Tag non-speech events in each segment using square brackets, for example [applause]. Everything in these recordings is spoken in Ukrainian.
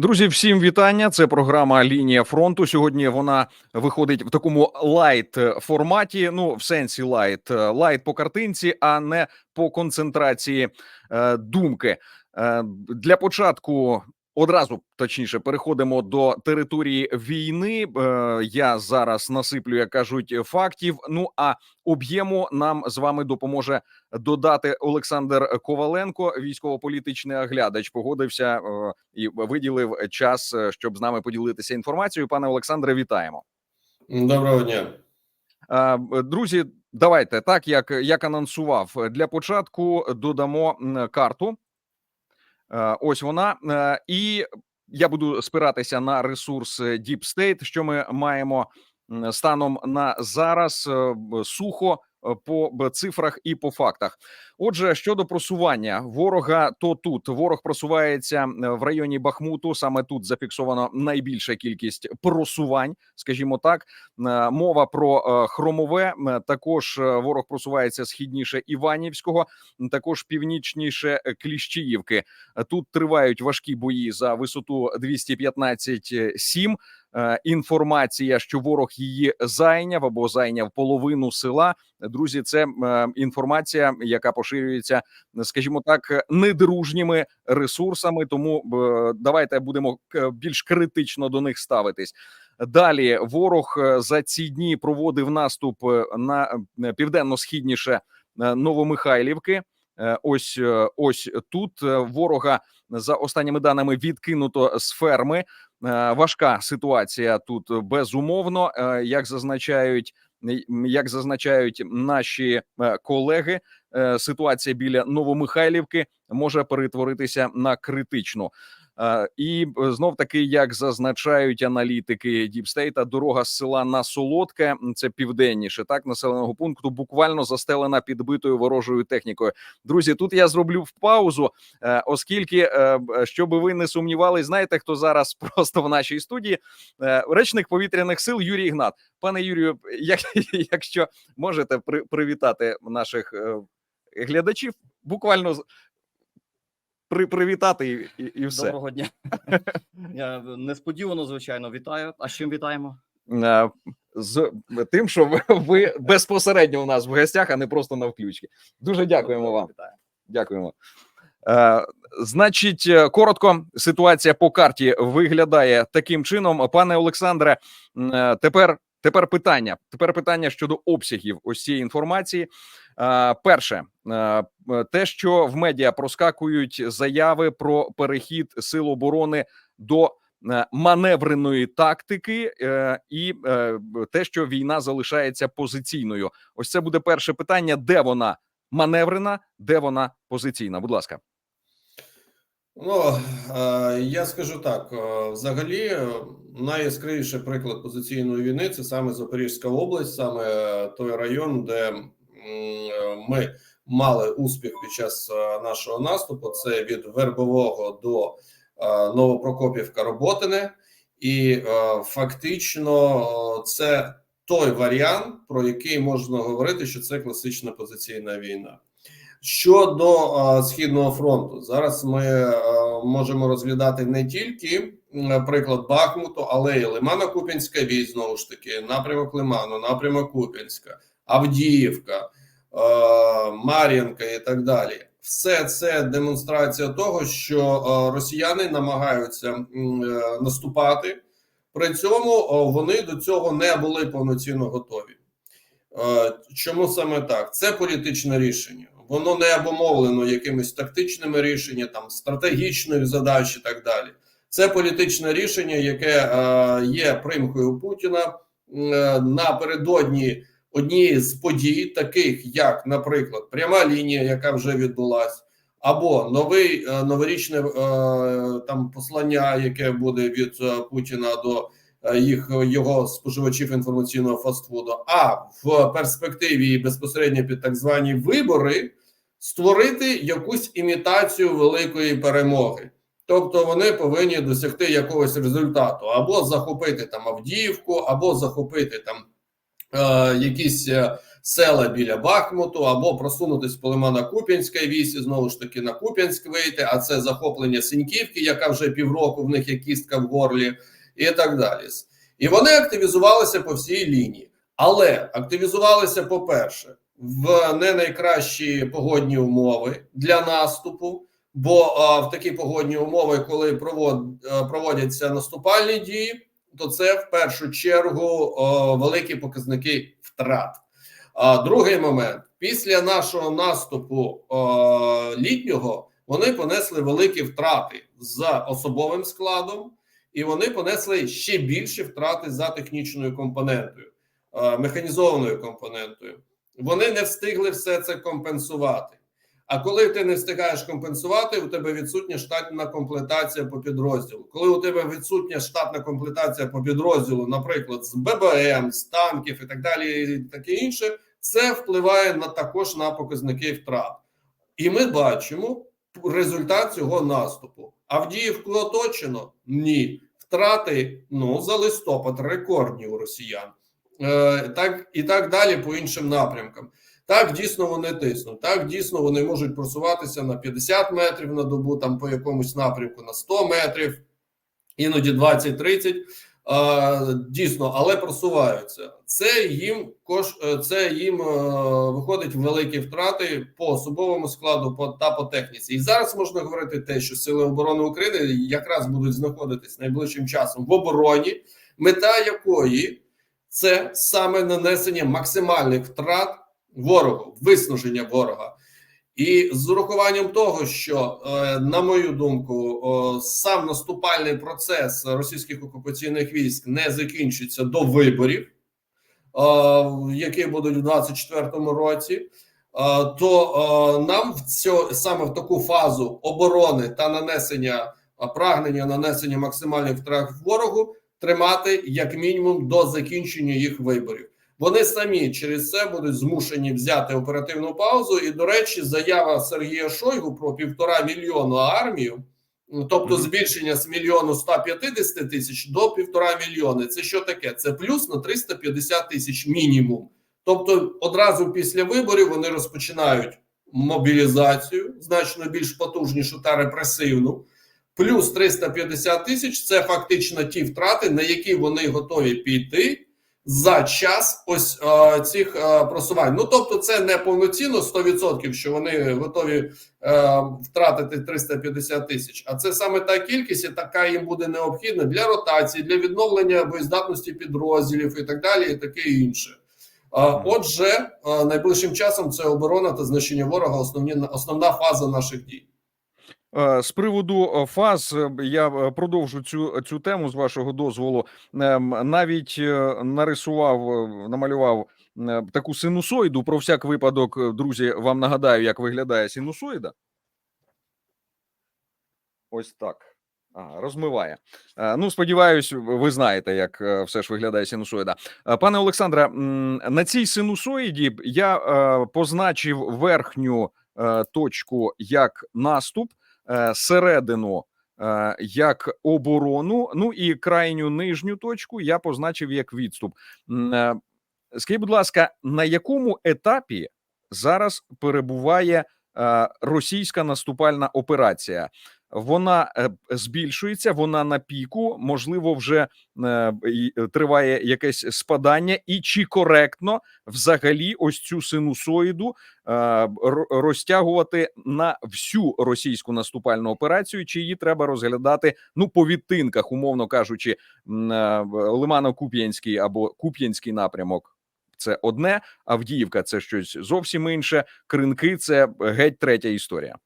Друзі, всім вітання. Це програма Лінія фронту. Сьогодні вона виходить в такому лайт форматі. Ну, в сенсі лайт, Е, лайт по картинці, а не по концентрації е, думки. Е, для початку одразу точніше переходимо до території війни. Е, я зараз насиплю, як кажуть, фактів. Ну а об'єму нам з вами допоможе додати Олександр Коваленко, військово-політичний оглядач, погодився е, і виділив час, е, щоб з нами поділитися інформацією. Пане Олександре, вітаємо. Доброго дня. Друзі, давайте так, як, як анонсував для початку, додамо карту. Е, Ось вона, Е, і я буду спиратися на ресурс Deep State, що ми маємо станом на зараз е, сухо по цифрах і по фактах. Отже, щодо просування ворога, то тут ворог просувається е, в районі Бахмуту. Саме тут зафіксовано найбільша кількість просувань, скажімо так. Е, Мова про е, хромове. Також е, ворог просувається східніше Іванівського, також північніше е, Кліщіївки. Е, Тут тривають важкі бої за висоту 215,7. Е, Інформація, що ворог її зайняв або зайняв половину села. Друзі, це е, інформація, яка поширюється, скажімо так, недружніми ресурсами. Тому давайте будемо більш критично до них ставитись. Далі ворог е, за ці дні проводив наступ на південно-східніше Новомихайлівки. Ось ось тут ворога за останніми даними відкинуто з ферми. Е, Важка ситуація тут безумовно, Е, як зазначають. Як зазначають наші е, колеги, е, ситуація біля Новомихайлівки може перетворитися на критичну. Е, І знов таки, як зазначають аналітики Діпстейта, дорога з села на Солодке, це південніше, так населеного пункту, буквально застелена підбитою ворожою технікою. Друзі, тут я зроблю паузу, е, оскільки, е, щоб ви не сумнівались, знаєте, хто зараз [laughs] просто в нашій студії? Е, Речник повітряних сил Юрій Ігнат. Пане Юрію, як, [laughs] якщо можете при, привітати наших е, глядачів, буквально при, привітати і, і, і все. Доброго дня. [laughs] Я несподівано, звичайно, вітаю. А з чим вітаємо? Е, з тим, що ви, безпосередньо у нас в гостях, а не просто на включки. Дуже дякуємо вам. Вітаю. Дякуємо. Е, значить, е, коротко, ситуація по карті виглядає таким чином. Пане Олександре, тепер, тепер питання. Тепер питання щодо обсягів ось інформації. Е, перше, е, е, те, що в медіа проскакують заяви про перехід сил оборони до маневреної тактики, і те, що війна залишається позиційною. Ось це буде перше питання: де вона маневрена, де вона позиційна? Будь ласка. Ну я скажу так: взагалі, е, найяскравіший приклад позиційної війни це саме Запорізька область, саме той район, де ми мали успіх під час е, нашого наступу. Це від Вербового до е, Новопрокопівка Роботине, і фактично це той варіант, про який можна говорити, що це класична позиційна війна. Щодо східного фронту, зараз ми можемо розглядати не тільки приклад Бахмуту, але й Лимано-Купінська військ, знову ж таки, напрямок Лиману, напрямок Купінська, Авдіївка, Мар'їнка і так далі. Все це демонстрація того, що росіяни намагаються е, наступати. При цьому вони до цього не були повноцінно готові. Е, Чому саме так? Це політичне рішення. Воно не обумовлено якимись тактичними рішеннями, там стратегічних задач і так далі. Це політичне рішення, яке е, є примкою Путіна е, напередодні однієї з подій, таких як, наприклад, пряма лінія, яка вже відбулась, або новий е, новорічне е, там послання, яке буде від е, Путіна до е, їх його споживачів інформаційного фастфуду, а в перспективі безпосередньо під так звані вибори створити якусь імітацію великої перемоги. Тобто вони повинні досягти якогось результату, або захопити там Авдіївку, або захопити там е, якісь е, села біля Бахмуту, або просунутись по лимана Куп'янська вісі знову ж таки на Куп'янськ вийти. А це захоплення Синьківки, яка вже півроку в них є кістка в горлі, і так далі. І вони активізувалися по всій лінії, але активізувалися, по-перше, в не найкращі погодні умови для наступу. Бо а, в такі погодні умови, коли провод, а, проводяться наступальні дії, то це в першу чергу а, великі показники втрат. А другий момент: після нашого наступу а, літнього вони понесли великі втрати за особовим складом, і вони понесли ще більші втрати за технічною компонентою, а, механізованою компонентою. Вони не встигли все це компенсувати. А коли ти не встигаєш компенсувати, у тебе відсутня штатна комплектація по підрозділу. Коли у тебе відсутня штатна комплектація по підрозділу, наприклад, з ББМ, з танків і так далі, і таке інше, це впливає на також на показники втрат. І ми бачимо результат цього наступу. Авдіївку оточено? Ні. Втрати ну за листопад рекордні у росіян. Е, так і так далі по іншим напрямкам. Так, дійсно вони тиснуть. Так, дійсно вони можуть просуватися на 50 метрів на добу, там по якомусь напрямку на 100 метрів, іноді 20-30. Е, дійсно, але просуваються. Це їм кош, е, це їм е, виходить великі втрати по особовому складу по, та по техніці. І зараз можна говорити те, що сили оборони України якраз будуть знаходитись найближчим часом в обороні, мета якої це саме нанесення максимальних втрат ворогу, виснаження ворога. І з урахуванням того, що, е, на мою думку, сам наступальний процес російських окупаційних військ не закінчиться до виборів, які будуть у 2024 році, то нам в цьо, саме в таку фазу оборони та нанесення прагнення нанесення максимальних втрат ворогу тримати як мінімум до закінчення їх виборів. Вони самі через це будуть змушені взяти оперативну паузу. І, до речі, заява Сергія Шойгу про півтора мільйону армію, тобто збільшення з мільйону 150 тисяч до півтора мільйони. Це що таке? Це плюс на 350 тисяч мінімум. Тобто, одразу після виборів вони розпочинають мобілізацію значно більш потужнішу та репресивну. Плюс 350 тисяч це фактично ті втрати, на які вони готові піти за час ось е, цих е, просувань. Ну тобто, це не повноцінно 100%, що вони готові е, втратити 350 тисяч. А це саме та кількість, яка їм буде необхідна для ротації, для відновлення боєздатності підрозділів і так далі, і таке інше. Отже, е, найближчим часом це оборона та знищення ворога. Основні основна фаза наших дій. Е, З приводу е, фаз е, я продовжу цю цю тему з вашого дозволу. Ем, Навіть нарисував, намалював таку синусоїду. Про всяк випадок, друзі, вам нагадаю, як виглядає синусоїда. Ось так. Ага, розмиває. Ну, сподіваюсь, ви знаєте, як все ж виглядає синусоїда. Пане Олександре, на цій синусоїді я позначив верхню точку як наступ, середину е, як оборону. Ну і крайню нижню точку я позначив як відступ. Е, Скажіть, будь ласка, на якому етапі зараз перебуває е, російська наступальна операція? Вона е, збільшується, вона на піку, можливо, вже е, триває якесь спадання, і чи коректно взагалі ось цю синусоїду е, розтягувати на всю російську наступальну операцію, чи її треба розглядати ну по відтинках, умовно кажучи, е, Лимано-Куп'янський або Куп'янський напрямок. Це одне, Авдіївка це щось зовсім інше. Кринки це геть третя історія.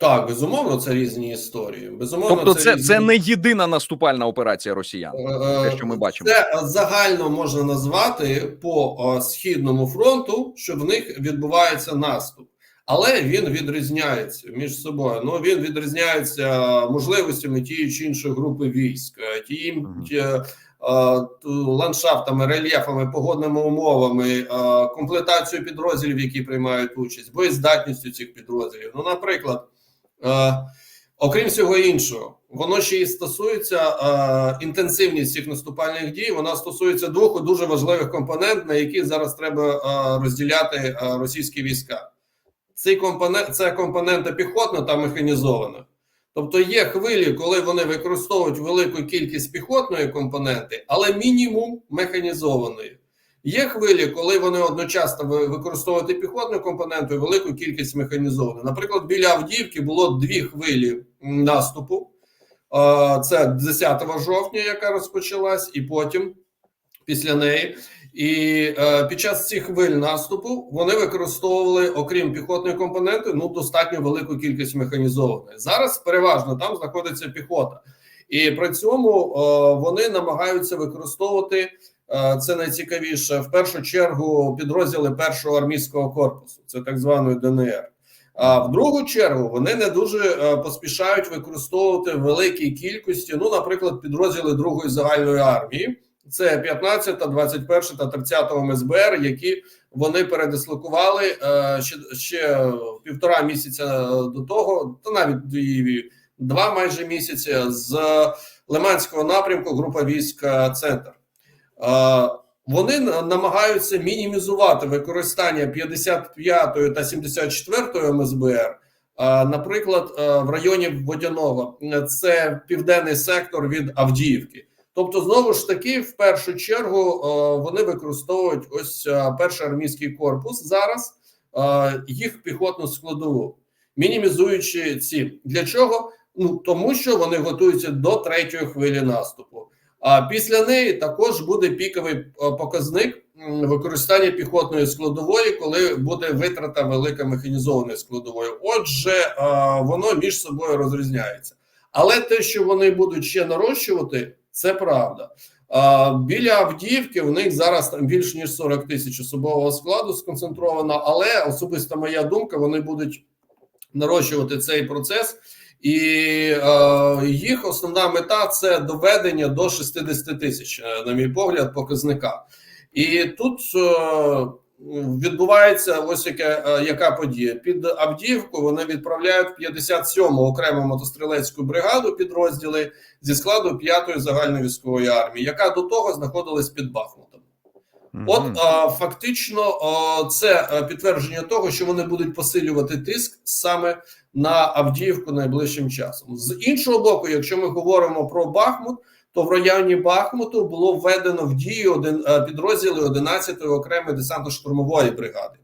Так, безумовно, це різні історії. Безумовно, Тобто, це, різні- це не єдина наступальна операція росіян. Е, те, що ми бачимо. Це загально можна назвати по е, східному фронту, що в них відбувається наступ, але він відрізняється між собою. Ну він відрізняється можливостями тієї чи іншої групи військ, е, тієї е, т- ландшафтами, рельєфами, погодними умовами, е, комплектацією підрозділів, які приймають участь, боєздатністю цих підрозділів. Ну, наприклад. Е, Окрім всього іншого, воно ще й стосується е, інтенсивність цих наступальних дій. Вона стосується двох дуже важливих компонент, на які зараз треба е, розділяти е, російські війська. Цей компонент це компонента піхотна та механізована. Тобто є хвилі, коли вони використовують велику кількість піхотної компоненти, але мінімум механізованої. Є хвилі, коли вони одночасно ви- використовують піхотну компоненту і велику кількість механізованої. Наприклад, біля Авдіївки було дві хвилі наступу. Це 10 жовтня, яка розпочалась, і потім після неї. І е, під час цих хвиль наступу вони використовували, окрім піхотної компоненти, ну достатньо велику кількість механізованої. Зараз переважно там знаходиться піхота, і при цьому е, вони намагаються використовувати це найцікавіше в першу чергу підрозділи першого армійського корпусу, це так званої ДНР. А в другу чергу вони не дуже е, поспішають використовувати в великій кількості, ну, наприклад, підрозділи другої загальної армії. Це 15, 21 та 30 МСБР, які вони передислокували е, ще, ще півтора місяця до того, та навіть два майже місяці з Лиманського напрямку група військ е, Центр. Вони намагаються мінімізувати використання 55 та 74 МСБР. Наприклад, е, в районі Водяного е, це південний сектор від Авдіївки. Тобто, знову ж таки, в першу чергу е, вони використовують ось е, перший армійський корпус зараз, їх піхотну складову, мінімізуючи ці для чого? Ну тому, що вони готуються до третьої хвилі наступу. А після неї також буде піковий е, показник використання піхотної складової, коли буде витрата велика механізованої складової. Отже, е, воно між собою розрізняється. Але те, що вони будуть ще нарощувати, це правда. Біля Авдіївки у них зараз там більш ніж 40 тисяч особового складу сконцентровано, але особиста моя думка, вони будуть нарощувати цей процес, і е, їх основна мета це доведення до 60 тисяч, е, на мій погляд, показника. І тут е, відбувається ось яке, е, яка подія. Під Авдіївку вони відправляють 57-му окрему мотострілецьку бригаду підрозділи зі складу 5-ї загальновійськової армії, яка до того знаходилась під Бахмутом. От а, фактично а, це підтвердження того, що вони будуть посилювати тиск саме на Авдіївку найближчим часом. З іншого боку, якщо ми говоримо про Бахмут, то в районі Бахмуту було введено в дію один підрозділи 11-ї окремої десантно-штурмової бригади.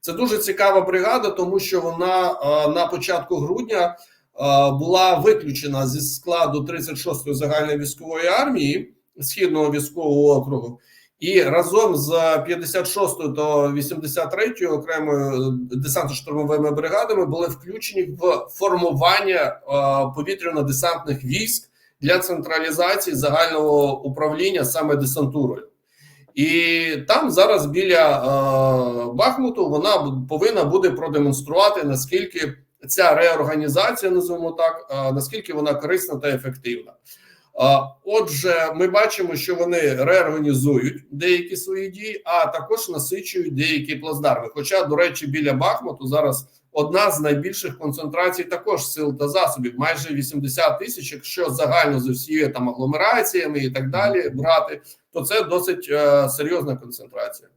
Це дуже цікава бригада, тому що вона а, на початку грудня а, була виключена зі складу 36-ї загальної військової армії східного військового округу. І разом з 56-ю та 83-ю окремою десантно-штурмовими бригадами були включені в формування е, повітряно-десантних військ для централізації загального управління саме десантурою. І там зараз біля е, Бахмуту вона повинна буде продемонструвати наскільки ця реорганізація, називаємо так, е, наскільки вона корисна та ефективна. Отже, ми бачимо, що вони реорганізують деякі свої дії, а також насичують деякі плацдарми. Хоча, до речі, біля Бахмуту зараз одна з найбільших концентрацій також сил та засобів, майже 80 тисяч. Якщо загально з усією там агломераціями і так далі брати, то це досить е, серйозна концентрація.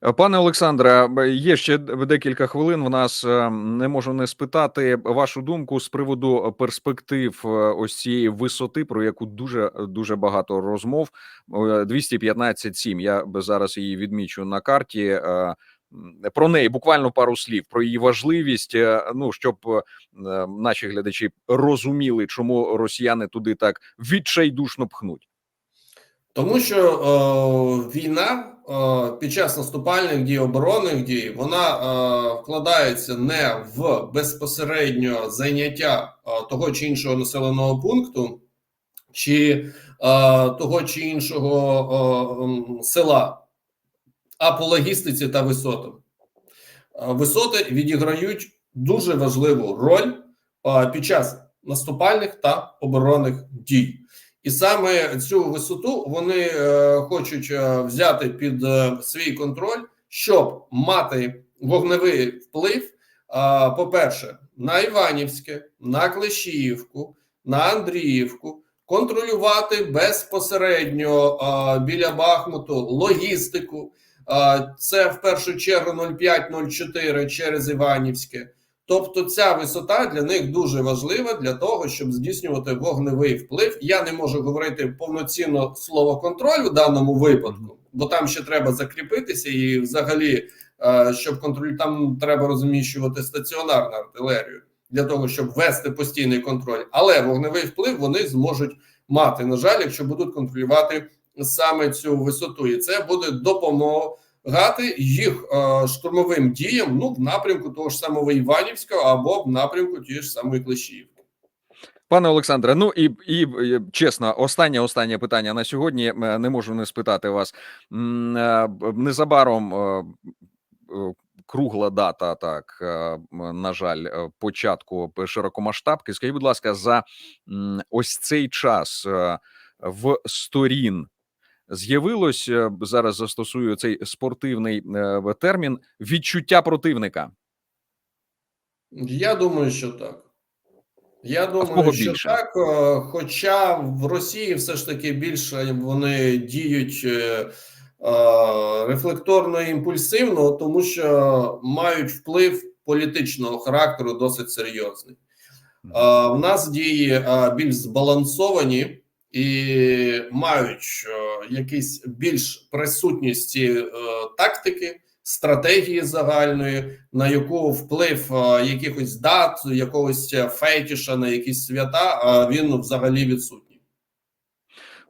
Пане Олександре, є ще декілька хвилин. В нас е, не можу не спитати вашу думку з приводу перспектив е, ось цієї висоти, про яку дуже дуже багато розмов. Е, 215,7. Я зараз її відмічу на карті. Е, Про неї буквально пару слів про її важливість. Ну щоб наші глядачі розуміли, чому росіяни туди так відчайдушно пхнуть. Тому що е, війна е, під час наступальних дій, оборонних дій, вона е, вкладається не в безпосередньо зайняття е, того чи іншого населеного пункту, чи е, того чи іншого е, села, а по логістиці та висотам. Е, Висоти відіграють дуже важливу роль е, під час наступальних та оборонних дій. І саме цю висоту вони е, хочуть е, взяти під е, свій контроль, щоб мати вогневий вплив. е, по-перше, на Іванівське, на Клещіївку, на Андріївку, контролювати безпосередньо біля Бахмуту логістику. Це в першу чергу 0,5-0,4 через Іванівське. Тобто, ця висота для них дуже важлива для того, щоб здійснювати вогневий вплив. Я не можу говорити повноцінно слово контроль у даному випадку, бо там ще треба закріпитися, і взагалі, е, щоб контроль там треба розміщувати стаціонарну артилерію для того, щоб вести постійний контроль. Але вогневий вплив вони зможуть мати. На жаль, якщо будуть контролювати саме цю висоту, і це буде допомагати їх е, штурмовим діям ну в напрямку того ж самого Іванівського або в напрямку тієї ж самої Клещіївки. Пане Олександре, ну і, і, чесно, останнє останнє питання на сьогодні. Е, Не можу не спитати вас. Е, Незабаром е, кругла дата, так на жаль, початку широкомасштабки. Скажіть, будь ласка, за ось цей час в сторін з'явилось е, зараз. Застосую цей спортивний е, термін відчуття противника. Я думаю, що так. Я думаю, що більше? так. е, Хоча в Росії все ж таки більше вони діють е, рефлекторно і імпульсивно, тому що мають вплив політичного характеру досить серйозний. Е, В нас дії більш збалансовані і мають е, якісь більш присутності е, тактики, стратегії загальної, на яку вплив е, якихось дат, якогось фейтіша на якісь свята, він взагалі відсутній.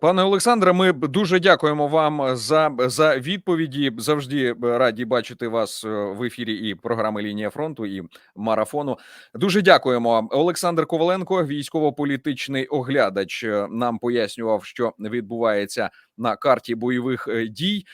Пане Олександре, ми дуже дякуємо вам за, за відповіді. Завжди раді бачити вас е, в ефірі і програми Лінія фронту і марафону. Дуже дякуємо. Олександр Коваленко, військово-політичний оглядач, е, нам пояснював, що відбувається на карті бойових е, дій.